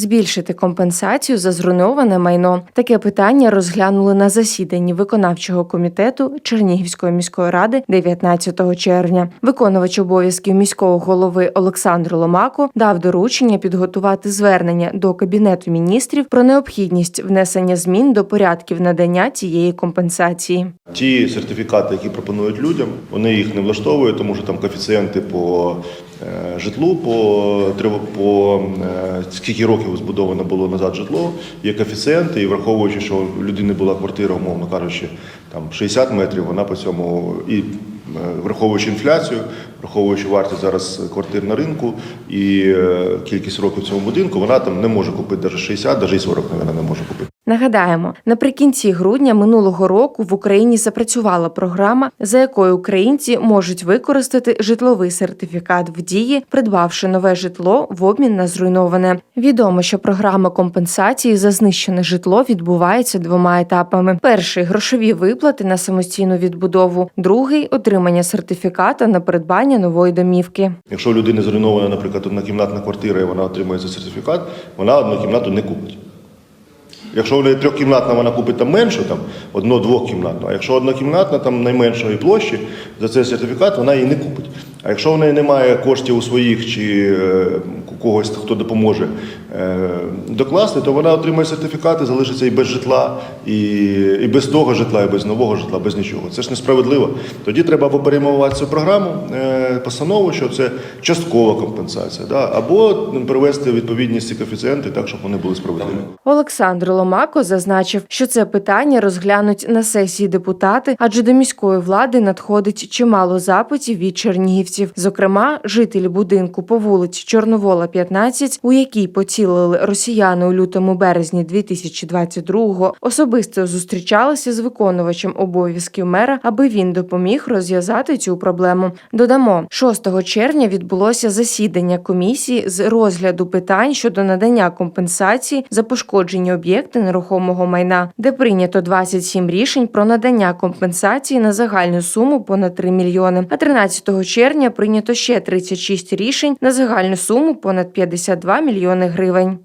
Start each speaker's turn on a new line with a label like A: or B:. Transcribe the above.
A: збільшити компенсацію за зруйноване майно. Таке питання розглянули на засіданні виконавчого комітету Чернігівської міської ради 19 червня. Виконувач обов'язків міського голови Олександр Ломако дав доручення підготувати звернення до кабінету міністрів про необхідність внесення змін до порядків надання цієї компенсації.
B: Ті сертифікати, які пропонують людям, вони їх не влаштовують, тому що там коефіцієнти по житлу, по, триво- по е, скільки років збудовано було назад житло, є коефіцієнти, і враховуючи, що у людини була квартира, умовно кажучи, там 60 метрів, вона по цьому і е, враховуючи інфляцію, враховуючи вартість зараз квартир на ринку і е, кількість років в цьому будинку, вона там не може купити навіть 60, навіть і 40, мабуть, не може.
A: Нагадаємо, наприкінці грудня минулого року в Україні запрацювала програма, за якою українці можуть використати житловий сертифікат в дії, придбавши нове житло в обмін на зруйноване. Відомо, що програма компенсації за знищене житло відбувається двома етапами: перший грошові виплати на самостійну відбудову, другий отримання сертифіката на придбання нової домівки.
B: Якщо у людини зруйнована, наприклад, однокімнатна квартира і вона отримує цей сертифікат, вона одну кімнату не купить. Якщо вона трьохкімнатна, вона купить там меншу, там одно-двохкімнатну. А якщо однокімнатна, там найменшої площі, за цей сертифікат вона її не купить. А якщо в неї немає коштів у своїх чи е, когось, хто допоможе е, докласти, то вона отримає сертифікат і залишиться і без житла, і, і без того житла, і без нового житла, без нічого. Це ж несправедливо. Тоді треба або перейменувати цю програму, е, постанову, що це часткова компенсація, да? або привести відповідність ці коефіцієнти так, щоб вони були справедливі.
A: Олександр Ломако зазначив, що це питання розглянуть на сесії депутати, адже до міської влади надходить чимало запитів від чернігівців. Зокрема, жителі будинку по вулиці Чорновола, 15, у якій поцілили росіяни у лютому березні 2022-го, особисто зустрічалися з виконувачем обов'язків мера, аби він допоміг розв'язати цю проблему. Додамо, 6 червня відбулося засідання комісії з розгляду питань щодо надання компенсації за пошкоджені об'єкти нерухомого майна, де прийнято 27 рішень про надання компенсації на загальну суму понад 3 мільйони. А 13 червня прийнято ще 36 рішень на загальну суму понад 52 мільйони гривень.